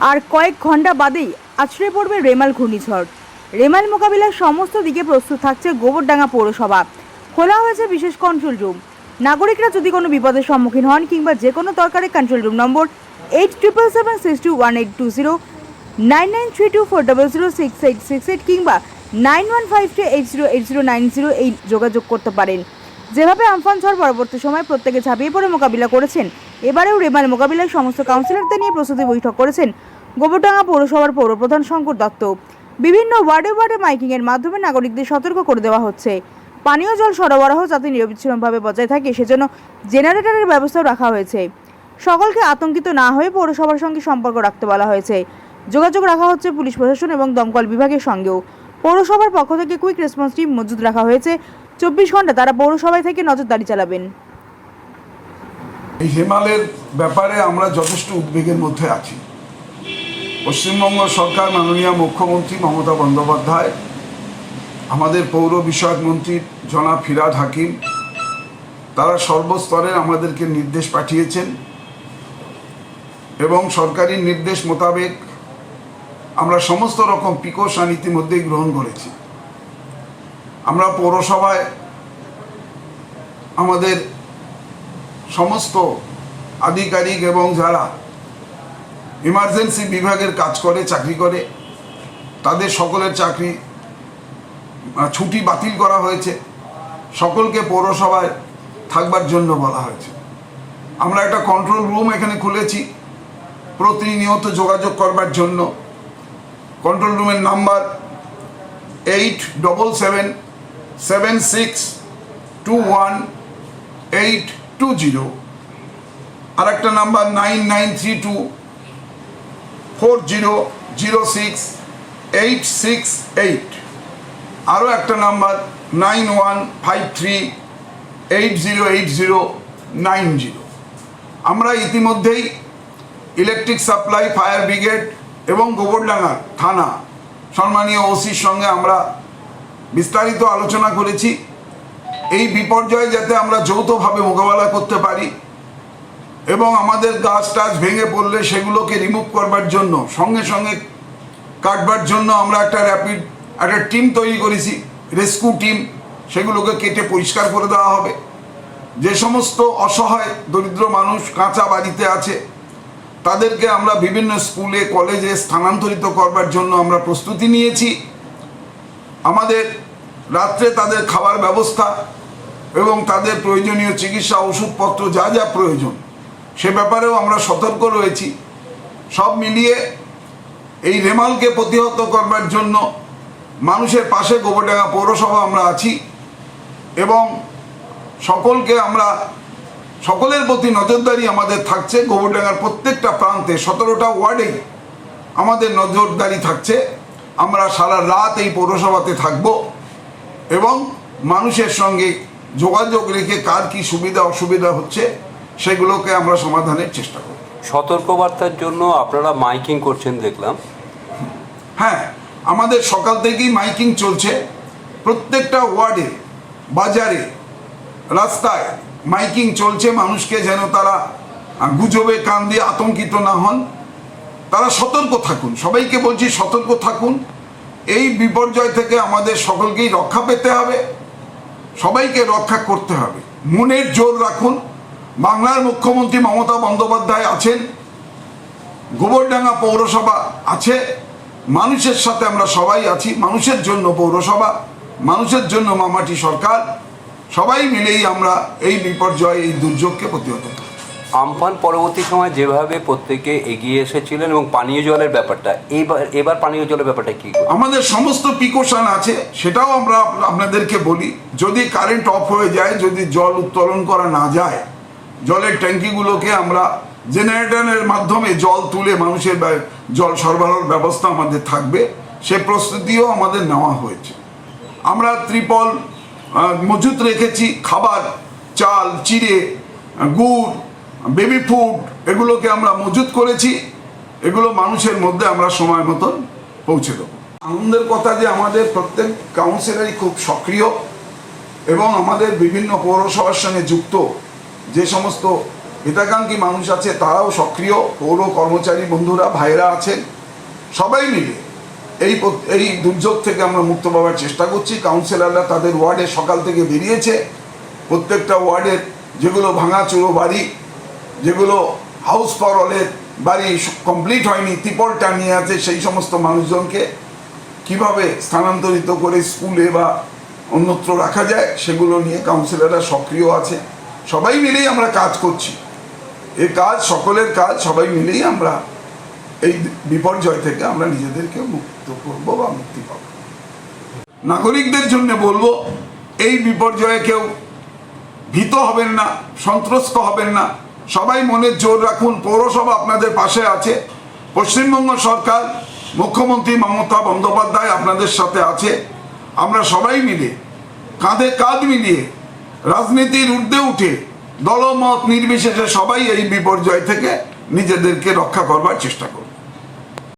আর কয়েক ঘণ্টা বাদেই আছড়ে পড়বে রেমাল ঘূর্ণিঝড়। রেমাল মোকাবিলার সমস্ত দিকে প্রস্তুত থাকছে গোবরডাঙ্গা পৌরসভা। খোলা হয়েছে বিশেষ কন্ট্রোল রুম নাগরিকরা যদি কোনো বিপদের সম্মুখীন হন কিংবা যে কোনো দরকারে control room number eight triple seven six two one eight two zero nine nine three two four double zero six eight six eight কিংবা nine one five two eight zero eight zero nine zero এই যোগাযোগ করতে পারেন। যেভাবে Amphan ঝড় পরবর্তী সময় প্রত্যেকে ঝাঁপিয়ে পড়ে মোকাবিলা করেছেন, এবারেও রেমাল মোকাবিলায় সমস্ত কাউন্সিলরদের নিয়ে প্রস্তুতি বৈঠক করেছেন গোবরডাঙ্গা পৌরসভার পৌরপ্রধান শঙ্কর দত্ত। বিভিন্ন ওয়ার্ডে ওয়ার্ডে মাইকিংয়ের মাধ্যমে নাগরিকদের সতর্ক করে দেওয়া হচ্ছে। পানীয় জল সরবরাহ যাতে নিরবিচ্ছিন্নভাবে বজায় থাকে, সেজন্য জেনারেটরের ব্যবস্থাও রাখা হয়েছে। সকলকে আতঙ্কিত না হয়ে পৌরসভার সঙ্গে সম্পর্ক রাখতে বলা হয়েছে। যোগাযোগ রাখা হচ্ছে পুলিশ প্রশাসন এবং দমকল বিভাগের সঙ্গেও। পৌরসভার পক্ষ থেকে কুইক রেসপন্স টিম মজুদ রাখা হয়েছে। চব্বিশ ঘণ্টা তারা পৌরসভায় থেকে নজরদারি চালাবেন। এই হিমালয়ের ব্যাপারে আমরা যথেষ্ট উদ্বেগের মধ্যে আছি। পশ্চিমবঙ্গ সরকার মাননীয় মুখ্যমন্ত্রী মমতা বন্দ্যোপাধ্যায়, আমাদের পৌর বিষয়ক মন্ত্রী জনাব ফিরাদ হাকিম, তারা সর্বস্তরে আমাদেরকে নির্দেশ পাঠিয়েছেন এবং সরকারি নির্দেশ মোতাবেক আমরা সমস্ত রকম প্রিকশন ইতিমধ্যেই গ্রহণ করেছি। আমরা পৌরসভায় আমাদের সমস্ত আধিকারিক এবং যারা ইমার্জেন্সি বিভাগের কাজ করে, চাকরি করে, তাদের সকলের চাকরি ছুটি বাতিল করা হয়েছে। সকলকে পৌরসভায় থাকবার জন্য বলা হয়েছে। আমরা একটা কন্ট্রোল রুম এখানে খুলেছি। প্রতিনিয়ত যোগাযোগ করবার জন্য। কন্ট্রোল রুমের number eight double seven seven six two one eight two zero আর একটা number nine nine three two four zero zero six eight six eight আরও একটা number nine one five three eight zero eight zero nine zero আমরা ইতিমধ্যেই electric supply fire brigade এবং গোবরডাঙ্গা থানা, সম্মানীয় ওসির সঙ্গে আমরা বিস্তারিত আলোচনা করেছি। এই বিপর্যয়ে যাতে আমরা যৌথভাবে মোকাবেলা করতে পারি এবং আমাদের গাছ টাছ ভেঙে পড়লে সেগুলোকে রিমুভ করবার জন্য, সঙ্গে সঙ্গে কাটবার জন্য আমরা একটা র্যাপিড একটা টিম তৈরি করেছি রেস্কিউ টিম সেগুলোকে কেটে পরিষ্কার করে দেওয়া হবে। যে সমস্ত অসহায়, দরিদ্র মানুষ কাঁচা বাড়িতে আছে, তাদেরকে আমরা বিভিন্ন স্কুলে, কলেজে স্থানান্তরিত করবার জন্য আমরা প্রস্তুতি নিয়েছি। আমাদের রাত্রে তাদের খাবার ব্যবস্থা এবং তাদের প্রয়োজনীয় চিকিৎসা ওষুধপত্র যা যা প্রয়োজন, সে ব্যাপারেও আমরা সতর্ক রয়েছি। সব মিলিয়ে এই রেমালকে প্রতিহত করবার জন্য মানুষের পাশে গোবরডাঙ্গা পৌরসভা আমরা আছি এবং সকলকে আমরা, সকলের প্রতি নজরদারি আমাদের থাকছে। গোবরডাঙ্গার প্রত্যেকটা প্রান্তে সতেরোটা ওয়ার্ডেই আমাদের নজরদারি থাকছে। আমরা সারা রাত এই পৌরসভাতে থাকব এবং মানুষের সঙ্গে যোগাযোগ রেখে কার কি সুবিধা অসুবিধা হচ্ছে সেগুলোকে আমরা সমাধানের চেষ্টা করব। সতর্কবার্তার জন্য আপনারা মাইকিং করছেন দেখলাম। হ্যাঁ আমাদের সকাল থেকেই মাইকিং চলছে। প্রত্যেকটা ওয়ার্ডে বাজারে রাস্তায় মাইকিং চলছে। মানুষকে যেন তারা গুজবে কান দিয়ে আতঙ্কিত না হন। তারা সতর্ক থাকুন। সবাইকে বলছি, সতর্ক থাকুন। এই বিপর্যয় থেকে আমাদের সকলকেই রক্ষা পেতে হবে। সবাইকে রক্ষা করতে হবে। মনের জোর রাখুন। বাংলার মুখ্যমন্ত্রী মমতা বন্দ্যোপাধ্যায় আছেন। গোবরডাঙ্গা পৌরসভা আছে। মানুষের সাথে আমরা সবাই আছি। মানুষের জন্য পৌরসভা, মানুষের জন্য মামাটি সরকার। সবাই মিলেই আমরা এই বিপর্যয়, এই দুর্যোগকে প্রতিহত করব। আমফান পরবর্তী সময় যেভাবে প্রত্যেকে এগিয়ে এসেছিলেন এবং পানীয় জলের ব্যাপারটা, এইবার, এবার পানীয় জলের ব্যাপারটা কি আমাদের সমস্ত প্রিকশন আছে, সেটাও আমরা আপনাদেরকে বলি। যদি কারেন্ট অফ হয়ে যায়, যদি জল উত্তোলন করা না যায়, জলের ট্যাঙ্কিগুলোকে আমরা জেনারেটরের মাধ্যমে জল তুলে মানুষের জল সরবরাহের ব্যবস্থা আমাদের থাকবে, সে প্রস্তুতিও আমাদের নেওয়া হয়েছে। আমরা ত্রিপল মজুত রেখেছি, খাবার, চাল, চিড়ে গুড় বেবি ফুড এগুলোকে আমরা মজুত করেছি, এগুলো মানুষের মধ্যে আমরা সময় মতন পৌঁছে দেবো। আনন্দের কথা যে আমাদের প্রত্যেক কাউন্সিলারই খুব সক্রিয় এবং আমাদের বিভিন্ন পৌরসভার সঙ্গে যুক্ত যে সমস্ত হিতাকাঙ্ক্ষী মানুষ আছে, তারাও সক্রিয়, পৌর কর্মচারী বন্ধুরা ভাইরা আছেন, সবাই মিলে এই এই দুর্যোগ থেকে আমরা মুক্ত পাওয়ার চেষ্টা করছি। কাউন্সিলাররা তাদের ওয়ার্ডে সকাল থেকে বেরিয়েছে। প্রত্যেকটা ওয়ার্ডের যেগুলো ভাঙাচুরো বাড়ি যেগুলো হাউস ফর অলের বাড়ি কমপ্লিট হয়নি তিপলটা নিয়ে আছে, সেই সমস্ত মানুষজনকে কীভাবে স্থানান্তরিত করে স্কুলে বা অন্যত্র রাখা যায়, সেগুলো নিয়ে কাউন্সিলররা সক্রিয় আছে। সবাই মিলেই আমরা কাজ করছি। এ কাজ সকলের কাজ, সবাই মিলেই আমরা এই বিপর্যয় থেকে আমরা নিজেদেরকে মুক্ত করব বা মুক্তি পাব। নাগরিকদের জন্য বলব, এই বিপর্যয়ে কেউ ভীত হবেন না, সন্ত্রস্ত হবেন না। সবাই মনে জোর রাখুন, পৌরসভা আপনাদের পাশে আছে। পশ্চিমবঙ্গ সরকার, মুখ্যমন্ত্রী মমতা বন্দ্যোপাধ্যায় আপনাদের সাথে আছে। আমরা সবাই মিলে, কাঁধে কাঁধ মিলিয়ে, রাজনীতির ঊর্ধ্বে উঠে, দলমত নির্বিশেষে সবাই এই বিপর্যয় থেকে নিজেদেরকে রক্ষা করবার চেষ্টা করব।